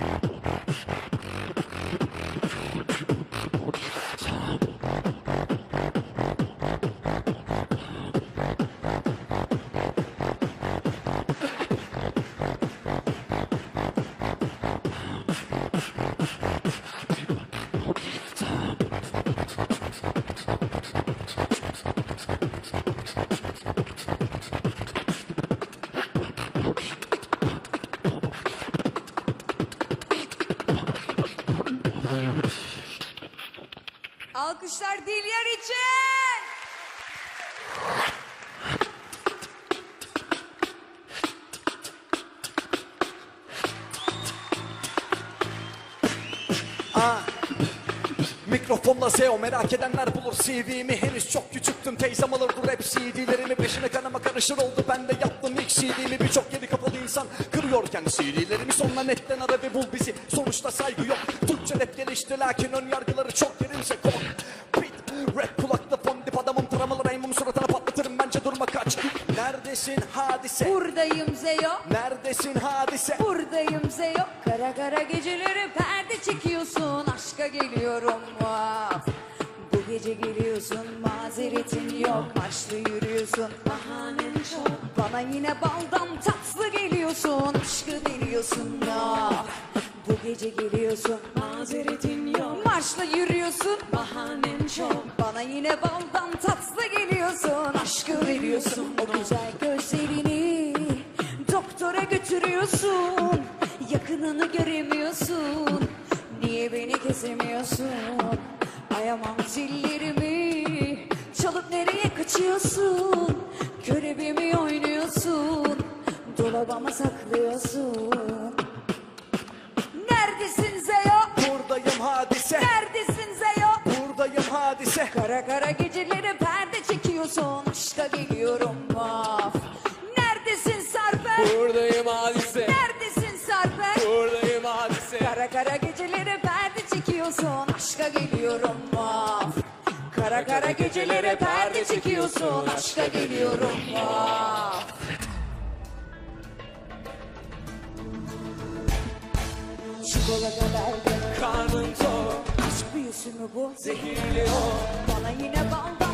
Thank you. Alkışlar Dilyar için. Mikrofonla SEO merak edenler bulur CV'mi Henüz çok küçüktüm teyzem alırdı rap CD'lerimi Peşine kanıma karışır oldu ben de yaptım ilk CD'mi Birçok yedi kapalı insan kırıyorken CD'lerimi Sonra netten ara ve bul bizi. Sonuçta saygı yok Türkçe rap gelişti lakin ön yargıları çok derinse Neredesin hadise Buradayım Zeyo. Neredesin hadise Buradayım Zeyo. Kara kara geceleri perde çekiyorsun. Aşka geliyorum vaf. Bu gece geliyorsun mazeretin yok. Marşlı yürüyorsun bahanen çok. Bana yine baldan tatlı geliyorsun. Aşkı deniyorsun vaf. Bu gece geliyorsun mazeretin yok. Marşla yürüyorsun bahanen çok. Bana yine baldan tatlı geliyorsun. Aşkı veriyorsun o güzel. Doktora götürüyorsun? Yakınını göremiyorsun. Niye beni kesemiyorsun? Ayamam zillerimi. Çalıp nereye kaçıyorsun? Körevimi oynuyorsun. Dolabıma saklıyorsun. Neredesin Zeyo? Buradayım hadise. Neredesin Zeyo? Buradayım hadise. Kara kara geceleri perde çekiyorsun. Aşka geliyorum çekiyorsun Aşka geliyorum vaf Kara kara gecelere perde çekiyorsun Aşka geliyorum vaf Çikolata verdim Karnın tok, Aşk büyüsü mü bu? zehirli o. Bana yine baldan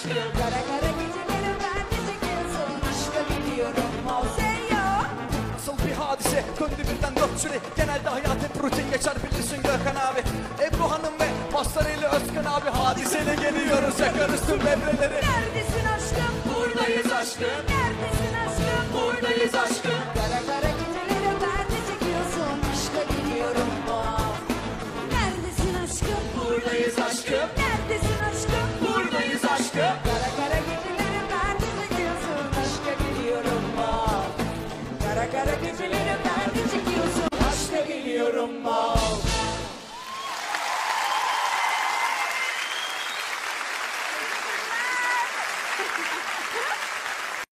Aşkım. Kara kara geceleri bende çekiyorsun ya Nasıl bir hadise döndü birden dört süre Genelde hayat hep rutin geçer bilirsin Gökhan abi Ebru Hanım ve Mastareli Özkan abi Hadiseyle geliyoruz yakarız tüm devreleri Neredesin aşkım? Buradayız aşkım.